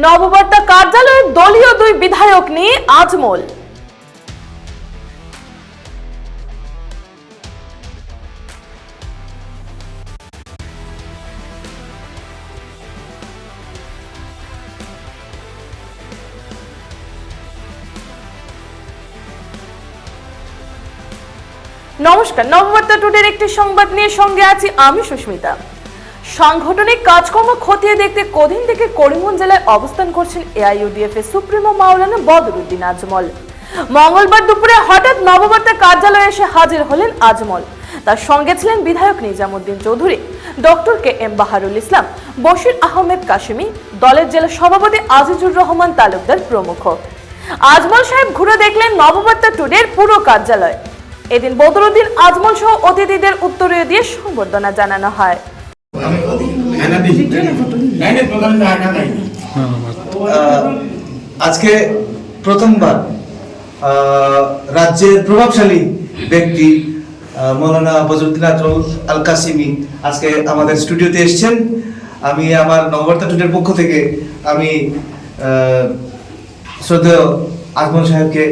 নববার্তা কার্যালয়ের দলীয় দুই বিধায়ক নিয়ে আজমল। নমস্কার, নববার্তা টুডের একটি সংবাদ নিয়ে সঙ্গে আছি আমি সুস্মিতা। সাংগঠনিক কাজকর্ম খতিয়ে দেখতে কদিন থেকে করিমগঞ্জ জেলায় অবস্থান করছেন এআইইউডিএফ এর সুপ্রিমো মাওলানা বদরুদ্দিন আজমল। মঙ্গলবার দুপুরে হঠাৎ নববার্তা কার্যালয়ে এসে হাজির হলেন আজমল। তার সঙ্গে ছিলেন বিধায়ক Nizamuddin Chowdhury, doctor K M Baharul Islam, Bashir Ahmed Kasimi, দলের জেলা সভাপতি আজিজুর রহমান তালুকদার প্রমুখ। আজমল সাহেব ঘুরে দেখলেন নববার্তা টুডের পুরো কার্যালয়। এদিন বদরুদ্দিন আজমল সহ অতিথিদের উত্তরীয় দিয়ে সম্বর্ধনা জানানো হয়। আজকে প্রথমবার আহ, রাজ্যের প্রভাবশালী ব্যক্তি মৌলানা বজরুদ্দিন আজমল আল কাসিমি আজকে আমাদের স্টুডিওতে এসেছেন। আমি আমার নববার্তা টুডের পক্ষ থেকে আমি আহ, শ্রদ্ধেয় আজমল সাহেবকে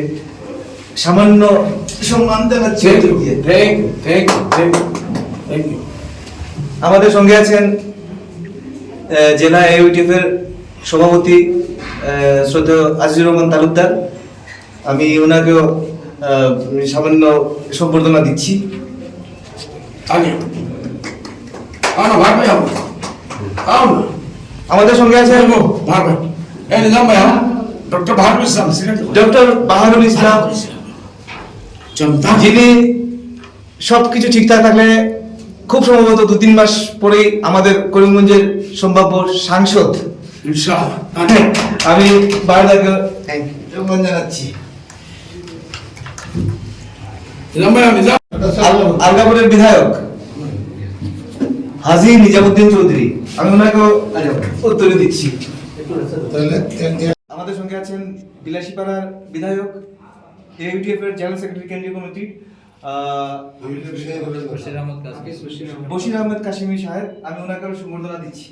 সামান্য সম্মান জানাচ্ছি। আমাদের সঙ্গে আছেন জেলা এর সভাপতি শ্রদ্ধেয় আজিজুর রহমান তালুকদার। আমি ওনাকেও সামান্য সম্বর্ধনা দিচ্ছি। আমাদের সঙ্গে আছেন ডক্টর ইসলাম ডক্টর বাহারুল ইসলাম। যিনি সবকিছু ঠিকঠাক থাকলে খুব সম্ভবত দু তিন মাস পরেই আমাদের করিমগঞ্জের সম্ভাব্য সাংসদ। আমি বারদাকে জানাচ্ছি। আলগাপুরের বিধায়ক হাজি নিজামুদ্দিন চৌধুরী। আমি ওনাকেও উত্তর দিচ্ছি। আমাদের সঙ্গে আছেন বিলাসীপাড়ার বিধায়ক এউটিএফ এর জেনারেল সেক্রেটারি কেন্দ্রীয় কমিটি বশির আহমদ কাশিমি সাহেব আমি ওনাকে সম্বর্ধনা দিচ্ছি।